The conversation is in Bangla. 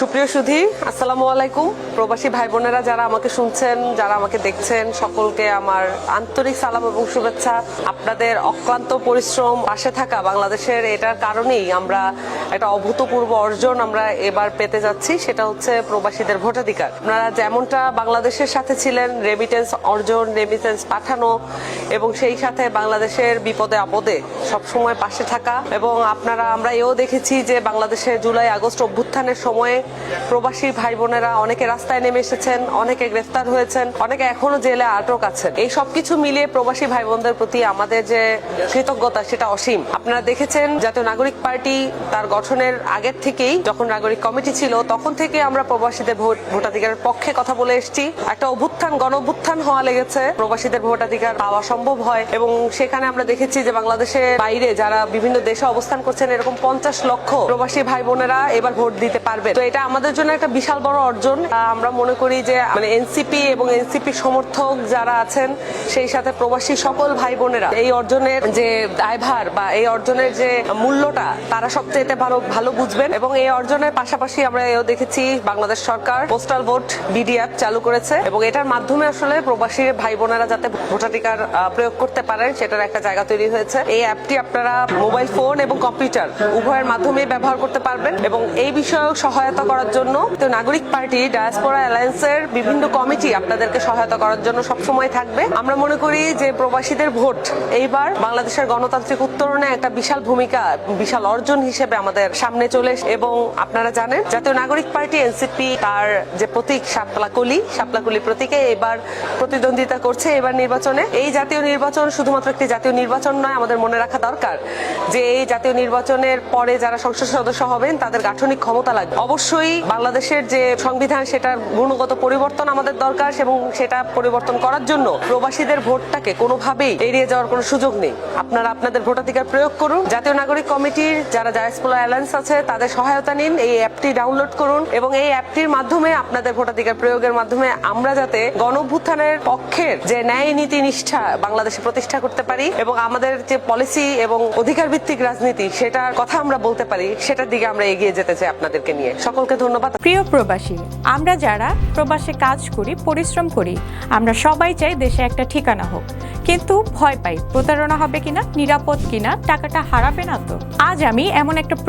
সুপ্রিয় সুধি, আসসালামু আলাইকুম। প্রবাসী ভাই বোনেরা যারা আমাকে শুনছেন, যারা আমাকে দেখছেন, সকলকে আমার আন্তরিক সালাম এবং শুভেচ্ছা। আপনাদের অক্লান্ত পরিশ্রম পাশে থাকা বাংলাদেশের এটার কারণেই আমরা একটা অভূতপূর্ব অর্জন আমরা এবার পেতে যাচ্ছি, সেটা হচ্ছে প্রবাসীদের ভোটাধিকার। আপনারা যেমনটা বাংলাদেশের সাথে ছিলেন রেমিটেন্স অর্জন রেমিটেন্স পাঠানো এবং সেই সাথে বাংলাদেশের বিপদে আপদে সবসময় পাশে থাকা এবং আপনারা, আমরা এও দেখেছি যে বাংলাদেশে জুলাই, আগস্ট অভ্যুত্থানের সময়ে প্রবাসী ভাই বোনেরা অনেকে রাস্তায় নেমে এসেছেন, অনেকে গ্রেফতার হয়েছেন, অনেকে এখনও জেলে আটক আছেন। এই সবকিছু মিলিয়ে প্রবাসী ভাই বোনদের প্রতি আমাদের যে কৃতজ্ঞতা, সেটা অসীম। আপনারা দেখেছেন জাতীয় নাগরিক পার্টি তার গঠনের আগের থেকেই যখন নাগরিক কমিটি ছিল, তখন থেকে আমরা প্রবাসীদের ভোট, ভোটাধিকারের পক্ষে কথা বলে এসেছি। একটা অভ্যুত্থান গণ অভ্যুত্থান হওয়া লেগেছে। প্রবাসীদের ভোটাধিকার পাওয়া সম্ভব হয় এবং সেখানে আমরা দেখেছি যে বাংলাদেশের বাইরে যারা বিভিন্ন দেশে অবস্থান করছেন, এরকম পঞ্চাশ লক্ষ প্রবাসী ভাই বোনেরা এবার ভোট দিতে পারবে। তো এটা আমাদের জন্য একটা বিশাল বড় অর্জন। আমরা মনে করি যে মানে এনসিপি এবং এনসিপি সমর্থক যারা আছেন, সেই সাথে প্রবাসী সকল ভাই বোনেরা, এই অর্জনের যে দায়ভার বা এই অর্জনের যে মূল্যটা, তারা সবচেয়ে ভালো ভালো বুঝবেন এবং এই অর্জনের পাশাপাশি আমরা এও দেখেছি বাংলাদেশ সরকার পোস্টাল ভোট বিডি অ্যাপ চালু করেছে এবং এটার মাধ্যমে আসলে প্রবাসী ভাই বোনেরা যাতে ভোটাধিকার প্রয়োগ করতে পারেন, সেটার একটা জায়গা তৈরি হয়েছে। এই অ্যাপটি আপনারা মোবাইল ফোন এবং কম্পিউটার উভয়ের মাধ্যমে ব্যবহার করতে পারবেন এবং এই বিষয়ে সহায়তা করার জন্য তো নাগরিক পার্টি ডায়াসপোরা অ্যালায়েন্সের বিভিন্ন কমিটি আপনাদেরকে সহায়তা করার জন্য সবসময় থাকবে। আমরা মনে করি যে প্রবাসীদের ভোট এইবার বাংলাদেশের গণতান্ত্রিক উত্তরণে একটা বিশাল ভূমিকা, বিশাল অর্জন হিসেবে আমাদের সামনে চলে এবং আপনারা জানেন, জাতীয় নাগরিক পার্টি, এনসিপি তার যে প্রতীক শাপলাকলি শাপলাকলি প্রতীকে এবার প্রতিদ্বন্দ্বিতা করছে এবার নির্বাচনে। এই জাতীয় নির্বাচন শুধুমাত্র একটি জাতীয় নির্বাচন নয়, আমাদের মনে রাখা দরকার যে এই জাতীয় নির্বাচনের পরে যারা সংসদ সদস্য হবেন, তাদের গাঠনিক ক্ষমতা লাগবে। অবশ্যই বাংলাদেশের যে সংবিধান, সেটার গুণগত পরিবর্তন আমাদের দরকার এবং সেটা পরিবর্তন করার জন্য প্রবাসীদের ভোটটাকে কোনোভাবেই এড়িয়ে যাওয়ার কোনো সুযোগ নেই। আপনারা আপনাদের ভোটাধিকার প্রয়োগ করুন। জাতীয় নাগরিক কমিটির যারা জায়াসপোলা অ্যালায়েন্স আছে, তাদের সহায়তা নিন, এই অ্যাপটি ডাউনলোড করুন এবং এই অ্যাপটির মাধ্যমে আপনাদের ভোটাধিকার প্রয়োগের মাধ্যমে আমরা যাতে গণভ্যুত্থানের পক্ষের যে ন্যায় নীতি নিষ্ঠা বাংলাদেশে প্রতিষ্ঠা করতে পারি এবং আমাদের যে পলিসি এবং অধিকার ভিত্তিক রাজনীতি সেটার কথা আমরা বলতে পারি, সেটার দিকে আমরা এগিয়ে যেতে চাই আপনাদেরকে নিয়ে। সকলকে ধন্যবাদ। প্রিয় প্রবাসী, আমরা যারা প্রবাসে কাজ করি, পরিশ্রম করি, আমরা সবাই চাই দেশে একটা ঠিকানা হোক। কিন্তু ভয় পাই, প্রতারণা হবে কিনা, নিরাপদ কিনা, টাকাটা হারাবে না তো? আজ আমি এমন একটা